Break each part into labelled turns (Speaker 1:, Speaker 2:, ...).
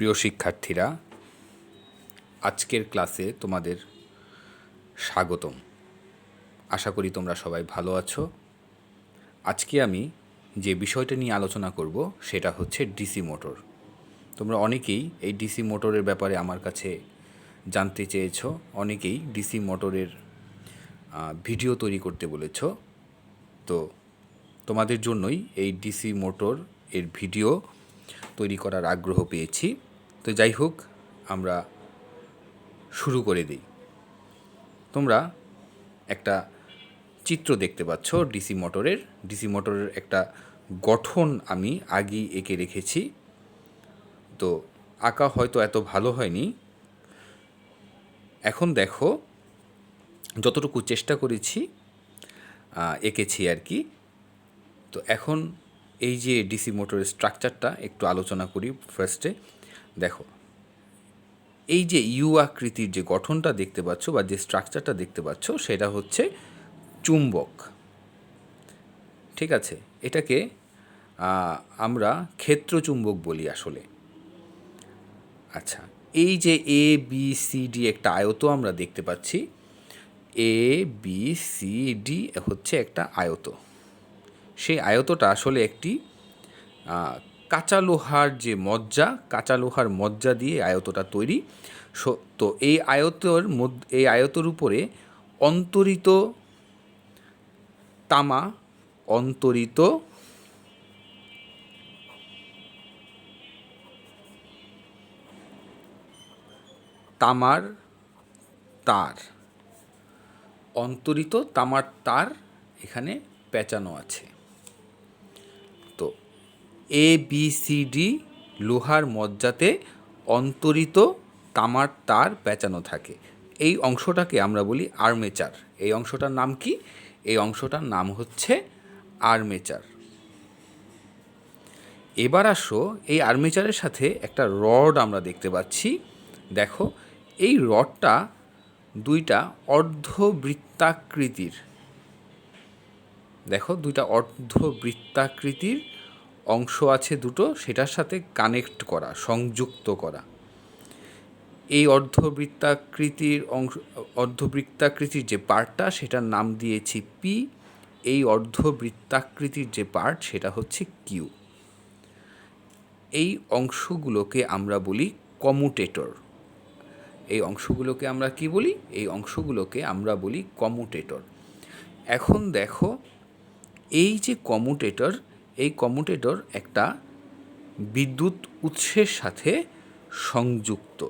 Speaker 1: প্রিয় শিক্ষার্থীরা, আজকের ক্লাসে তোমাদের স্বাগতম। আশা করি তোমরা সবাই ভালো আছো। আজকে আমি যে বিষয়টা নিয়ে আলোচনা করব, সেটা হচ্ছে ডিসি মোটর তোমরা অনেকেই এই ডিসি মোটরের ব্যাপারে আমার কাছে জানতে চেয়েছ, অনেকেই ডিসি মোটরের ভিডিও তৈরি করতে বলেছ। তো তোমাদের জন্যই এই ডিসি মোটর এর ভিডিও তৈরি করার আগ্রহ পেয়েছি। তো যাই হোক, আমরা শুরু করে দিই। তোমরা একটা চিত্র দেখতে পাচ্ছ ডিসি মোটরের। ডিসি মোটরের একটা গঠন আমি আগেই এঁকে রেখেছি। তো আঁকা হয়তো এত ভালো হয়নি। এখন দেখো, যতটুকু চেষ্টা করেছি এঁকেছি আর কি। তো এখন এই যে ডিসি মোটরের স্ট্রাকচারটা একটু আলোচনা করি ফার্স্টে দেখো, এই যে ইউ আকৃতির যে গঠনটা দেখতে পাচ্ছ বা যে স্ট্রাকচারটা দেখতে পাচ্ছ, সেটা হচ্ছে চুম্বক। ঠিক আছে? এটাকে আমরা ক্ষেত্র চুম্বক বলি আসলে। আচ্ছা এই যে এ বি সি ডি একটা আয়ত আমরা দেখতে পাচ্ছি। এ বি সি ডি হচ্ছে একটা আয়ত। সেই আয়তটা আসলে একটি কাঁচা লোহার যে মজ্জা কাঁচা লোহার মজ্জা দিয়ে আয়তটা তৈরি। তো এই আয়তর এই আয়তর উপরে অন্তরিত তামা, অন্তরিত তামার তার। অন্তরিত তামার তার এখানে পেঁচানো আছে। এ বি সি ডি লোহার মজ্জাতে অন্তরিত তামার তার পেঁচানো থাকে। এই অংশটাকে আমরা বলি আর্মেচার। এই অংশটার নাম কি? এই অংশটার নাম হচ্ছে আর্মেচার। এবার আসো এই আর্মেচারের সাথে একটা রড আমরা দেখতে পাচ্ছি। দেখো, এই রডটা দুইটা অর্ধবৃত্তাকৃতির। দেখো, দুইটা অর্ধবৃত্তাকৃতির অংশ আছে দুটো, সেটার সাথে কানেক্ট করা, সংযুক্ত করা। এই অর্ধবৃত্তাকৃতির অংশ, অর্ধবৃত্তাকৃতির যে পার্টটা, সেটার নাম দিয়েছি পি এই অর্ধবৃত্তাকৃতির যে পার্ট, সেটা হচ্ছে কিউ এই অংশগুলোকে আমরা বলি কমুটেটর এই অংশগুলোকে আমরা কি বলি? এই অংশগুলোকে আমরা বলি কমুটেটর এখন দেখো, এই যে কমুটেটর এই কমুটেটর একটা বিদ্যুৎ উৎসের সাথে সংযুক্ত।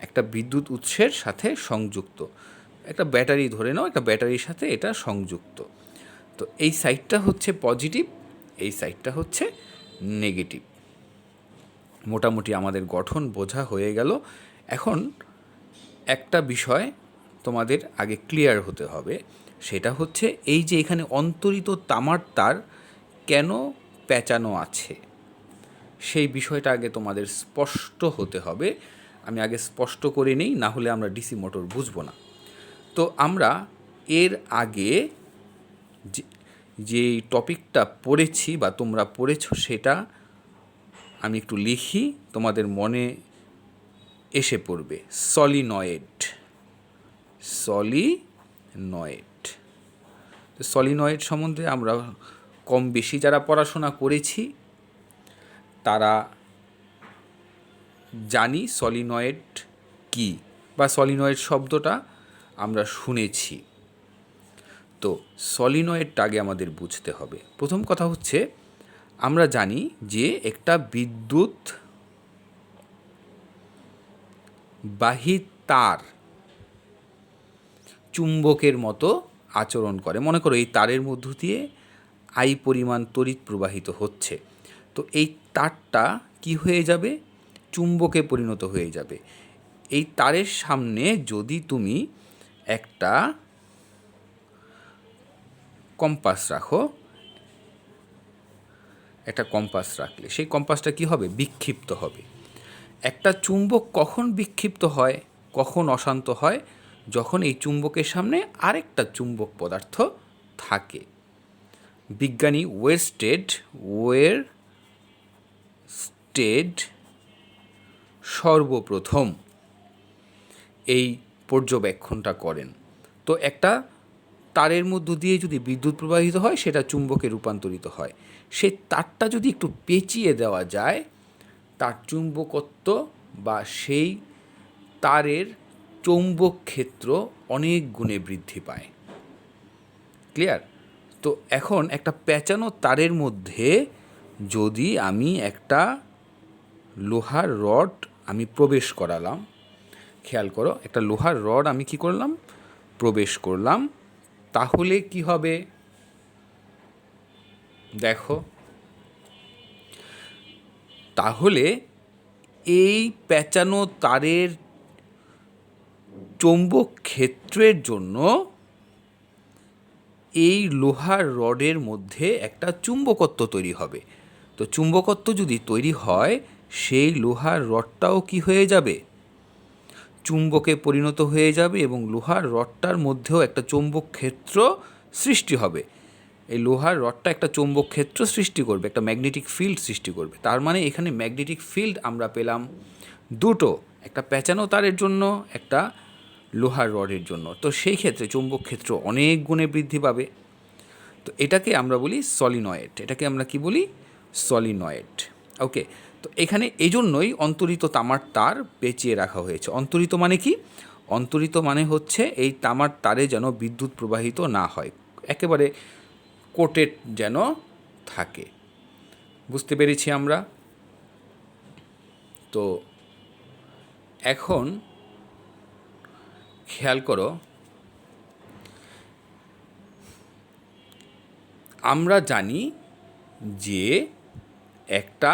Speaker 1: একটা বিদ্যুৎ উৎসের সাথে সংযুক্ত। একটা ব্যাটারি ধরে নাও, একটা ব্যাটারির সাথে এটা সংযুক্ত। তো এই সাইডটা হচ্ছে পজিটিভ, এই সাইডটা হচ্ছে নেগেটিভ। মোটামুটি আমাদের গঠন বোঝা হয়ে গেল। এখন একটা বিষয় তোমাদের আগে ক্লিয়ার হতে হবে। সেটা হচ্ছে এই যে এখানে অন্তরিত তামার তার কেন পেঁচানো আছে? সেই বিষয়টা আগে তোমাদের স্পষ্ট হতে হবে। আমি আগে স্পষ্ট করে নেই, না হলে আমরা ডিসি মোটর বুঝব না। তো আমরা এর আগে যে টপিকটা পড়েছি বা তোমরা পড়েছো সেটা আমি একটু লিখি, তোমাদের মনে এসে পড়বে। সলিনয়েড। সলিনয়েড। সলিনয়েড সম্বন্ধে আমরা কম বেশি যারা পড়াশোনা করেছি, তারা জানি সলিনয়েড কি বা সলিনয়েড শব্দটা আমরা শুনেছি। তো সলিনয়েডটা আগে আমাদের বুঝতে হবে। প্রথম কথা হচ্ছে, আমরা জানি যে একটা বিদ্যুৎ বাহী তার চুম্বকের মতো আচরণ করে। মনে করো এই তারের মধ্য দিয়ে আই পরিমাণ তড়িৎ প্রবাহিত হচ্ছে। তো এই তারটা কি হয়ে যাবে? চুম্বকে পরিণত হয়ে যাবে। এই তারের সামনে যদি তুমি একটা কম্পাস রাখো, একটা কম্পাস রাখলে, সেই কম্পাসটা কি হবে? বিক্ষিপ্ত হবে। একটা চুম্বক কখন বিক্ষিপ্ত হয়? কখন অশান্ত হয়? যখন এই চুম্বকের সামনে আরেকটা চুম্বক পদার্থ থাকে। বিজ্ঞানী ওয়েস্টেড, ওয়ের স্টেড সর্বপ্রথম এই পর্যবেক্ষণটা করেন। তো একটা তারের মধ্য দিয়ে যদি বিদ্যুৎ প্রবাহিত হয়, সেটা চুম্বকে রূপান্তরিত হয়। সেই তারটা যদি একটু পেঁচিয়ে দেওয়া যায়, তার চুম্বকত্ব বা সেই তারের চৌম্বক ক্ষেত্র অনেক গুণে বৃদ্ধি পায়। ক্লিয়ার? তো এখন একটা পেঁচানো তারের মধ্যে যদি আমি একটা লোহার রড আমি প্রবেশ করালাম, খেয়াল করো, একটা লোহার রড আমি কি করলাম? প্রবেশ করলাম। তাহলে কি হবে? দেখো। তাহলে এই পেঁচানো তারের চৌম্বক ক্ষেত্রের জন্য এই লোহার রডের মধ্যে একটা চুম্বকত্ব তৈরি হবে। তো চুম্বকত্ব যদি তৈরি হয়, সেই লোহার রডটাও কি হয়ে যাবে? চুম্বকে পরিণত হয়ে যাবে এবং লোহার রডটার মধ্যেও একটা চৌম্বক ক্ষেত্র সৃষ্টি হবে। এই লোহার রডটা একটা চৌম্বক ক্ষেত্র সৃষ্টি করবে, একটা ম্যাগনেটিক ফিল্ড সৃষ্টি করবে। তার মানে এখানে ম্যাগনেটিক ফিল্ড আমরা পেলাম দুটো, একটা পেঁচানো তারের জন্য, একটা লোহার রডের জন্য। তো সেই ক্ষেত্রে চৌম্বক ক্ষেত্র অনেক গুণে বৃদ্ধি পাবে। তো এটাকে আমরা বলি সলিনয়েড এটাকে আমরা কি বলি? সলিনয়েড ওকে তো এখানে এই জন্যই অন্তরিত তামার তার পেঁচিয়ে রাখা হয়েছে। অন্তরিত মানে কি? অন্তরিত মানে হচ্ছে এই তামার তারে যেন বিদ্যুৎ প্রবাহিত না হয়। একেবারে কোটেড যেন থাকে। বুঝতে পেরেছি আমরা? তো এখন খেয়াল করো, আমরা জানি যে একটা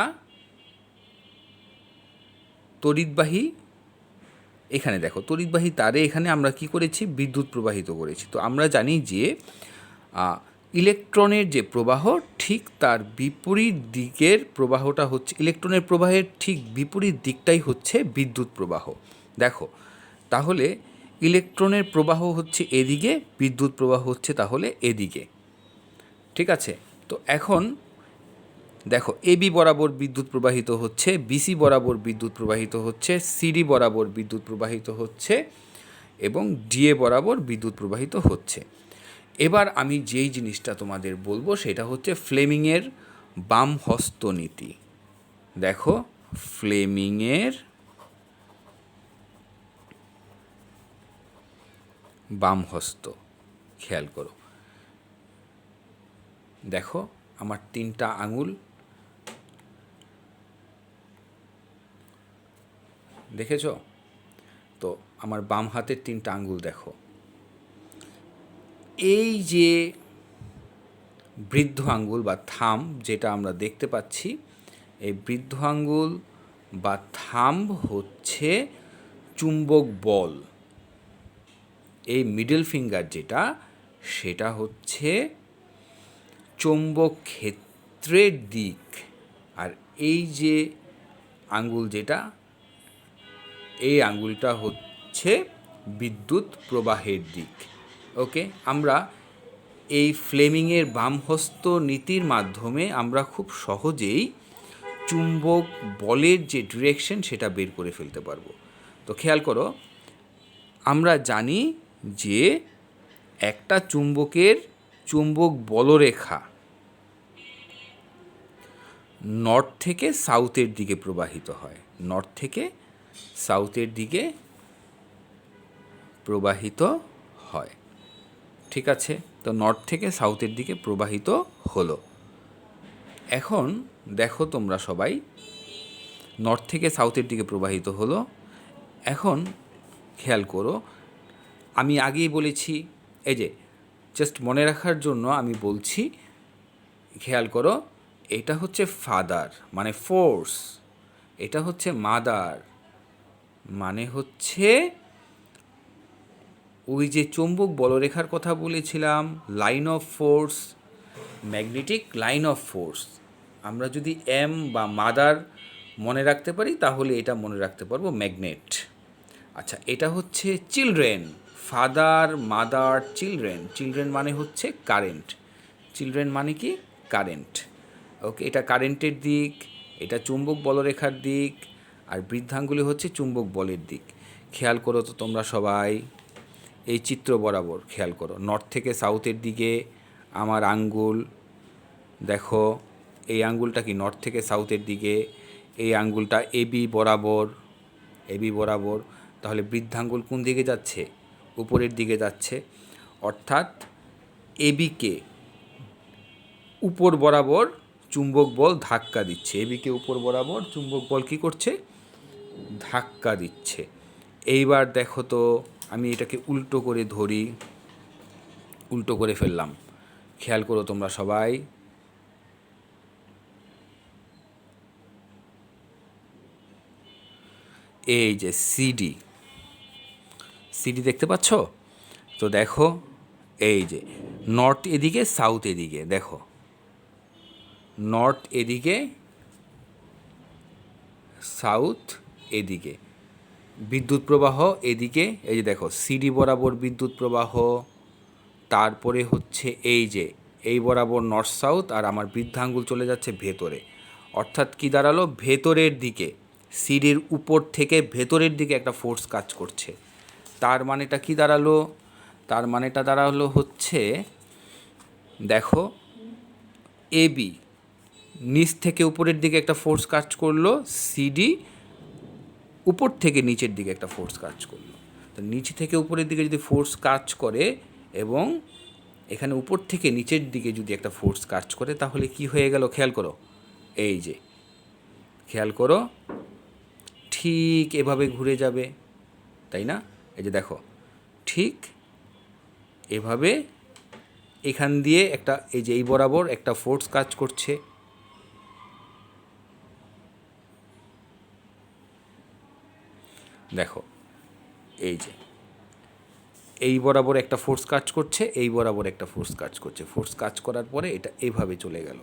Speaker 1: তড়িৎবাহী এখানে দেখো, তড়িৎবাহী তারে এখানে আমরা কি করেছি? বিদ্যুৎ প্রবাহিত করেছি। তো আমরা জানি যে ইলেকট্রনের যে প্রবাহ, ঠিক তার বিপরীত দিকের প্রবাহটা হচ্ছে, ইলেকট্রনের প্রবাহের ঠিক বিপরীত দিকটাই হচ্ছে বিদ্যুৎ প্রবাহ। দেখো, তাহলে ইলেকট্রনের প্রবাহ হচ্ছে এদিকে, বিদ্যুৎ প্রবাহ হচ্ছে তাহলে এদিকে। ঠিক আছে? তো এখন দেখো এবি বরাবর বিদ্যুৎ প্রবাহিত হচ্ছে বিসি বরাবর বিদ্যুৎ প্রবাহিত হচ্ছে সিডি বরাবর বিদ্যুৎ প্রবাহিত হচ্ছে এবং ডিএ বরাবর বিদ্যুৎ প্রবাহিত হচ্ছে। এবার আমি যেই জিনিসটা তোমাদের বলব সেটা হচ্ছে ফ্লেমিংয়ের বাম হস্তনীতি দেখো, ফ্লেমিংয়ের বাম হস্ত খেয়াল করো। দেখো, আমার তিনটা আঙুল। দেখেছ? তো আমার বাম হাতের তিনটা আঙ্গুল দেখো। এই যে বৃদ্ধ আঙ্গুল বা থাম যেটা আমরা দেখতে পাচ্ছি, এই বৃদ্ধ আঙ্গুল বা থাম হচ্ছে চুম্বক বল। এই মিডল ফিঙ্গার যেটা, সেটা হচ্ছে চৌম্বক ক্ষেত্রের দিক। আর এই যে আঙ্গুল যেটা, এই আঙ্গুলটা হচ্ছে বিদ্যুৎ প্রবাহের দিক। ওকে? আমরা এই ফ্লেমিংয়ের বামহস্ত নীতির মাধ্যমে আমরা খুব সহজেই চুম্বক বলের যে ডিরেকশন সেটা বের করে ফেলতে পারব। তো খেয়াল করো, আমরা জানি যে একটা চুম্বকের চুম্বক বলরেখা নর্থ থেকে সাউথের দিকে প্রবাহিত হয়। নর্থ থেকে সাউথের দিকে প্রবাহিত হয়। ঠিক আছে? তো নর্থ থেকে সাউথের দিকে প্রবাহিত হলো। এখন দেখো তোমরা সবাই, নর্থ থেকে সাউথের দিকে প্রবাহিত হলো। এখন খেয়াল করো আমি আগেই বলেছি, এই যে জাস্ট মনে রাখার জন্য আমি বলছি, খেয়াল করো, এটা হচ্ছে ফাদার মানে ফোর্স এটা হচ্ছে মাদার মানে হচ্ছে ওই যে চৌম্বক বলরেখার কথা বলেছিলাম line of force magnetic line of force আমরা যদি এম বা মাদার মনে রাখতে পারি, তাহলে এটা মনে রাখতে পারব ম্যাগনেট আচ্ছা এটা হচ্ছে children father mother children children মানে হচ্ছে কারেন্ট চিলড্রেন মানে কি? কারেন্ট ওকে এটা কারেন্টের দিক, এটা চুম্বক বলরেখার দিক, আর বৃদ্ধাঙ্গুলি হচ্ছে চুম্বক বলের দিক। খেয়াল করো তো তোমরা সবাই, এই চিত্র বরাবর খেয়াল করো। নর্থ থেকে সাউথের দিকে আমার আঙ্গুল, দেখো, এই আঙ্গুলটা কি নর্থ থেকে সাউথের দিকে? এই আঙ্গুলটা এবি বরাবর এবি বরাবর, তাহলে বৃদ্ধাঙ্গুল কোন দিকে যাচ্ছে? উপরের দিকে যাচ্ছে। অর্থাৎ এবিকে উপর বরাবর চুম্বক বল ধাক্কা দিচ্ছে। এবিকে উপর বরাবর চুম্বক বল কি করছে? ধাক্কা দিচ্ছে। এইবার দেখো তো, আমি এটাকে উল্টো করে ধরি। উল্টো করে ফেললাম। খেয়াল করো তোমরা সবাই। এই যে সিডি সিডি দেখতে পাচ্ছ? তো দেখো, এই যে নর্থ এদিকে সাউথ এদিকে, দেখো। নর্থ এদিকে সাউথ এদিকে। বিদ্যুৎ প্রবাহ এদিকে, এই যে দেখো সিডি বরাবর বিদ্যুৎ প্রবাহ। তারপরে হচ্ছে এই যে, এই বরাবর নর্থ সাউথ আর আমার বৃদ্ধাঙ্গুল চলে যাচ্ছে ভেতরে। অর্থাৎ কি দাঁড়াল? ভেতরের দিকে সিডির উপর থেকে ভেতরের দিকে একটা ফোর্স কাজ করছে। তার মানেটা কি দাঁড়াল? তার মানেটা দাঁড়াল হচ্ছে, দেখো এবি নিচ থেকে উপরের দিকে একটা ফোর্স কাজ করল সিডি উপর থেকে নিচের দিকে একটা ফোর্স কাজ করল। তো নিচ থেকে উপরের দিকে যদি ফোর্স কাজ করে এবং এখানে উপর থেকে নিচের দিকে যদি একটা ফোর্স কাজ করে, তাহলে কি হয়ে গেল? খেয়াল করো, এই যে, খেয়াল করো, ঠিক এভাবে ঘুরে যাবে, তাই না? এই যে দেখো, ঠিক এভাবে এখান দিয়ে একটা, এই যে এই বরাবর একটা ফোর্স কাজ করছে। দেখো, এই যে, এই বরাবর একটা ফোর্স কাজ করছে, এই বরাবর একটা ফোর্স কাজ করছে। ফোর্স কাজ করার পরে এটা এভাবে চলে গেল।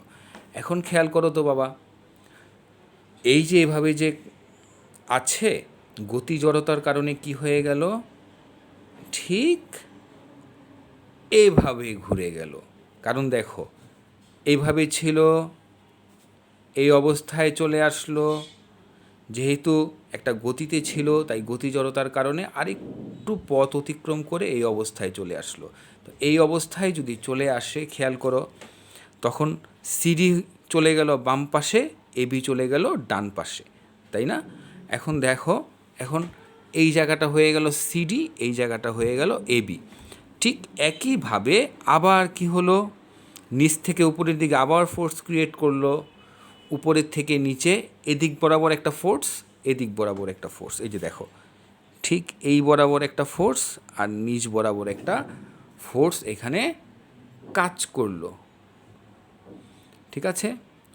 Speaker 1: এখন খেয়াল করো তো বাবা, এই যে এভাবে যে আছে গতি জড়তার কারণে কি হয়ে গেল? ঠিক এভাবে ঘুরে গেল। কারণ দেখো এইভাবে ছিল, এই অবস্থায় চলে আসলো। যেহেতু একটা গতিতে ছিল, তাই গতি জড়তার কারণে আরেকটু পথ অতিক্রম করে এই অবস্থায় চলে আসলো। তো এই অবস্থায় যদি চলে আসে, খেয়াল করো, তখন সিডি চলে গেল বাম পাশে এবি চলে গেল ডান পাশে, তাই না? এখন দেখো এখন এই জায়গাটা হয়ে গেল সিডি এই জায়গাটা হয়ে গেল এবি ঠিক একইভাবে আবার কি হলো? নিচ থেকে উপরের দিকে আবার ফোর্স ক্রিয়েট করল, উপরের থেকে নিচে, এদিক বরাবর একটা ফোর্স এদিক বরাবর একটা ফোর্স এই যে দেখো, ঠিক এই বরাবর একটা ফোর্স আর নিচ বরাবর একটা ফোর্স এখানে কাজ করল। ঠিক আছে?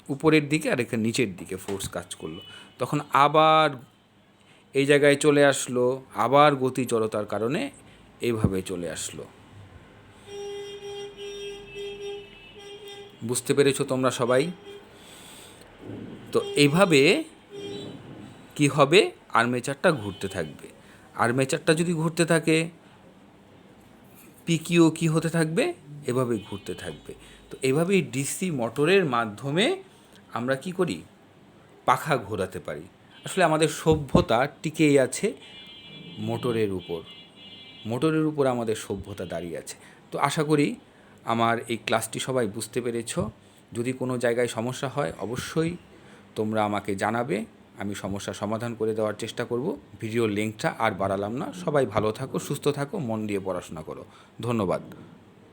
Speaker 1: উপরের দিকে আর এখানে নিচের দিকে ফোর্স কাজ করল। তখন আবার এই জায়গায় চলে আসলো, আবার গতি জড়তার কারণে এইভাবে চলে আসলো। বুঝতে পেরেছ তোমরা সবাই? তো এইভাবে কি হবে? আর্মেচারটা ঘুরতে থাকবে। আর্মেচারটা যদি ঘুরতে থাকে, পিকিও কি হতে থাকবে? এভাবে ঘুরতে থাকবে। তো এভাবেই ডিসি মোটরের মাধ্যমে আমরা কি করি? পাখা ঘোরাতে পারি। আসলে আমাদের সভ্যতা টিকেই আছে মোটরের উপর। মোটরের উপর আমাদের সভ্যতা দাঁড়িয়ে আছে। তো আশা করি আমার এই ক্লাসটি সবাই বুঝতে পেরেছ। যদি কোনো জায়গায় সমস্যা হয়, অবশ্যই তোমরা আমাকে জানাবে। আমি সমস্যা সমাধান করে দেওয়ার চেষ্টা করব। ভিডিও লিঙ্কটা আর বাড়ালাম না। সবাই ভালো থাকো, সুস্থ থাকো, মন দিয়ে পড়াশোনা করো। ধন্যবাদ।